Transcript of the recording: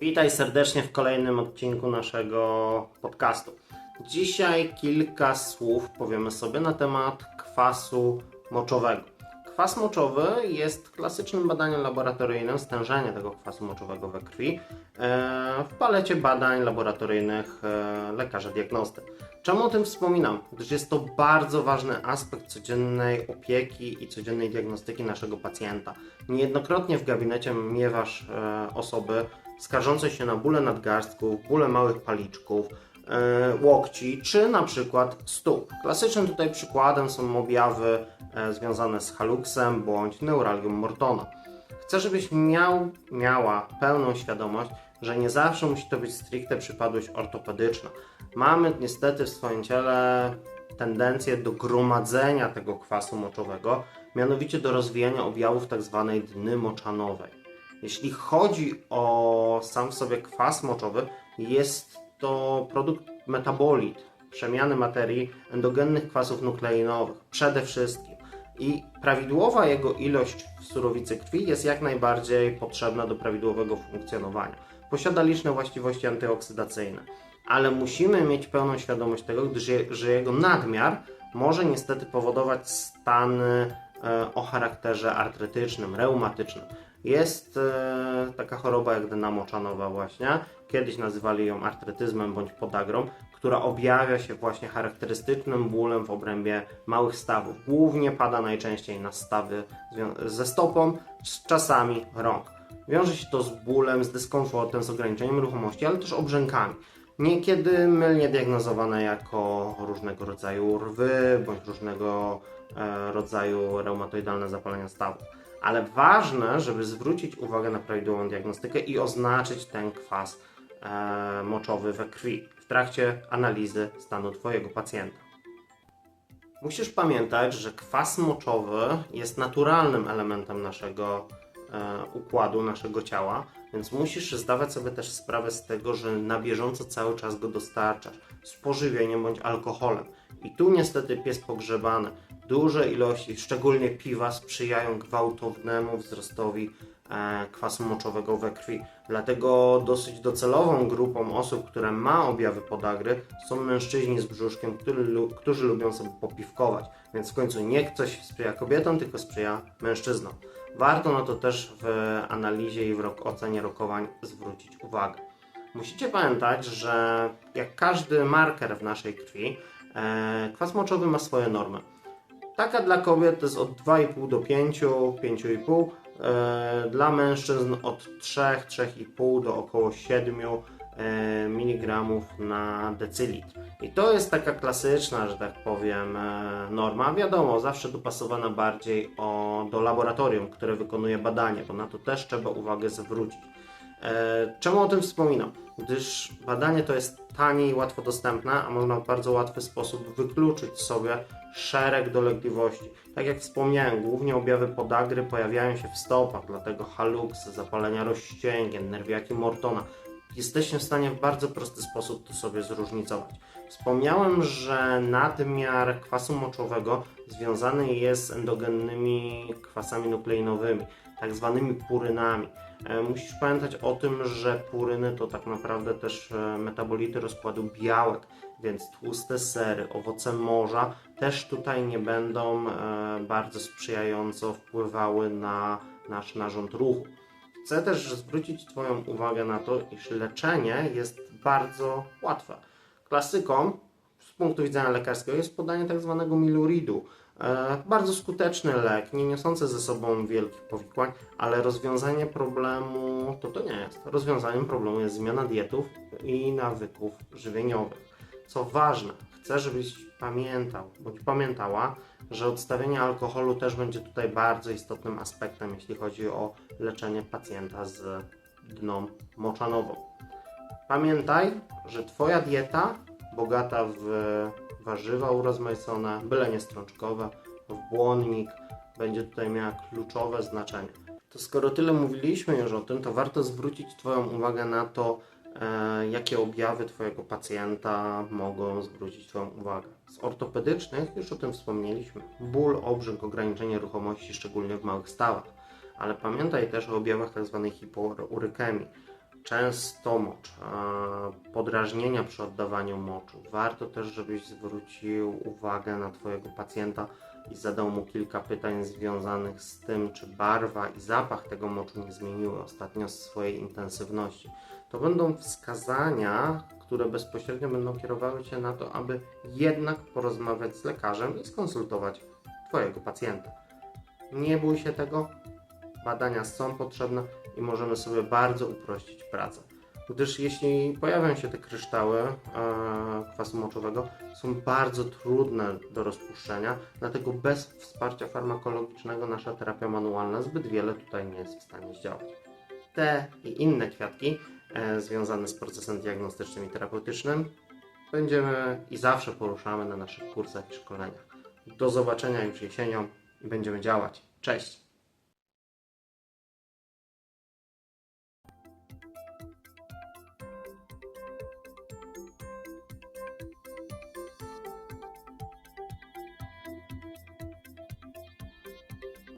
Witaj serdecznie w kolejnym odcinku naszego podcastu. Dzisiaj kilka słów powiemy sobie na temat kwasu moczowego. Kwas moczowy jest klasycznym badaniem laboratoryjnym stężenia tego kwasu moczowego we krwi e, w palecie badań laboratoryjnych e, lekarza diagnosty. Czemu o tym wspominam? Gdyż jest to bardzo ważny aspekt codziennej opieki i codziennej diagnostyki naszego pacjenta. Niejednokrotnie w gabinecie miewasz e, osoby skarżące się na bóle nadgarstków, bóle małych paliczków, e, łokci czy na przykład stóp. Klasycznym tutaj przykładem są objawy e, związane z haluksem bądź neuralgią Mortona. Chcę, żebyś miał, miała pełną świadomość, że nie zawsze musi to być stricte przypadłość ortopedyczna. Mamy niestety w swoim ciele tendencję do gromadzenia tego kwasu moczowego, mianowicie do rozwijania objawów tzw. dny moczanowej. Jeśli chodzi o sam w sobie kwas moczowy, jest to produkt metabolit przemiany materii endogennych kwasów nukleinowych przede wszystkim. I prawidłowa jego ilość w surowicy krwi jest jak najbardziej potrzebna do prawidłowego funkcjonowania. Posiada liczne właściwości antyoksydacyjne, ale musimy mieć pełną świadomość tego, gdyż że jego nadmiar może niestety powodować stany e, o charakterze artretycznym, reumatycznym. Jest e, taka choroba jak dna moczanowa właśnie, kiedyś nazywali ją artretyzmem bądź podagrą, która objawia się właśnie charakterystycznym bólem w obrębie małych stawów. Głównie pada najczęściej na stawy ze stopą, z czasami rąk. Wiąże się to z bólem, z dyskomfortem, z ograniczeniem ruchomości, ale też obrzękami. Niekiedy mylnie diagnozowane jako różnego rodzaju rwy bądź różnego e, rodzaju reumatoidalne zapalenia stawów. Ale ważne, żeby zwrócić uwagę na prawidłową diagnostykę i oznaczyć ten kwas e, moczowy we krwi w trakcie analizy stanu Twojego pacjenta. Musisz pamiętać, że kwas moczowy jest naturalnym elementem naszego e, układu, naszego ciała, więc musisz zdawać sobie też sprawę z tego, że na bieżąco cały czas go dostarczasz z pożywieniem bądź alkoholem. I tu niestety pies pogrzebany. Duże ilości, szczególnie piwa, sprzyjają gwałtownemu wzrostowi e, kwasu moczowego we krwi. Dlatego dosyć docelową grupą osób, które ma objawy podagry, są mężczyźni z brzuszkiem, który, którzy lubią sobie popiwkować. Więc w końcu nie coś sprzyja kobietom, tylko sprzyja mężczyznom. Warto na to też w analizie i w rok, ocenie rokowań zwrócić uwagę. Musicie pamiętać, że jak każdy marker w naszej krwi, kwas moczowy ma swoje normy. Taka dla kobiet to jest od 2,5 do 5, 5,5. E, Dla mężczyzn od 3, 3,5 do około 7 e, mg na decylitr. I to jest taka klasyczna, że tak powiem, e, norma. Wiadomo, zawsze dopasowana bardziej o, do laboratorium, które wykonuje badanie, bo na to też trzeba uwagę zwrócić. E, Czemu o tym wspominam? Gdyż badanie to jest tanie i łatwo dostępne, a można w bardzo łatwy sposób wykluczyć sobie szereg dolegliwości. Tak jak wspomniałem, głównie objawy podagry pojawiają się w stopach, dlatego haluksy, zapalenia rozścięgien, nerwiaki Mortona. Jesteśmy w stanie w bardzo prosty sposób to sobie zróżnicować. Wspomniałem, że nadmiar kwasu moczowego związany jest z endogennymi kwasami nukleinowymi, tak zwanymi purynami. E, Musisz pamiętać o tym, że puryny to tak naprawdę też e, metabolity rozkładu białek, więc tłuste sery, owoce morza też tutaj nie będą e, bardzo sprzyjająco wpływały na nasz narząd ruchu. Chcę też zwrócić Twoją uwagę na to, iż leczenie jest bardzo łatwe. Klasyką z punktu widzenia lekarskiego jest podanie tak zwanego miluridu. E, bardzo skuteczny lek, nie niosący ze sobą wielkich powikłań, ale rozwiązanie problemu to to nie jest. Rozwiązaniem problemu jest zmiana dietów i nawyków żywieniowych. Co ważne, chcę, żebyś pamiętał bądź pamiętała, że odstawienie alkoholu też będzie tutaj bardzo istotnym aspektem, jeśli chodzi o leczenie pacjenta z dną moczanową. Pamiętaj, że Twoja dieta bogata w warzywa urozmaicone, byle nie strączkowe, w błonnik, będzie tutaj miała kluczowe znaczenie. To skoro tyle mówiliśmy już o tym, to warto zwrócić Twoją uwagę na to, e, jakie objawy Twojego pacjenta mogą zwrócić Twoją uwagę. Z ortopedycznych już o tym wspomnieliśmy. Ból, obrzęk, ograniczenie ruchomości, szczególnie w małych stawach. Ale pamiętaj też o objawach tzw. hipourykemii. Często mocz, podrażnienia przy oddawaniu moczu. Warto też, żebyś zwrócił uwagę na Twojego pacjenta i zadał mu kilka pytań związanych z tym, czy barwa i zapach tego moczu nie zmieniły ostatnio swojej intensywności. To będą wskazania, które bezpośrednio będą kierowały Cię na to, aby jednak porozmawiać z lekarzem i skonsultować Twojego pacjenta. Nie bój się tego, badania są potrzebne i możemy sobie bardzo uprościć pracę. Gdyż jeśli pojawią się te kryształy e, kwasu moczowego, są bardzo trudne do rozpuszczenia, dlatego bez wsparcia farmakologicznego nasza terapia manualna zbyt wiele tutaj nie jest w stanie zdziałać. Te i inne kwiatki e, związane z procesem diagnostycznym i terapeutycznym będziemy i zawsze poruszamy na naszych kursach i szkoleniach. Do zobaczenia już jesienią i będziemy działać. Cześć!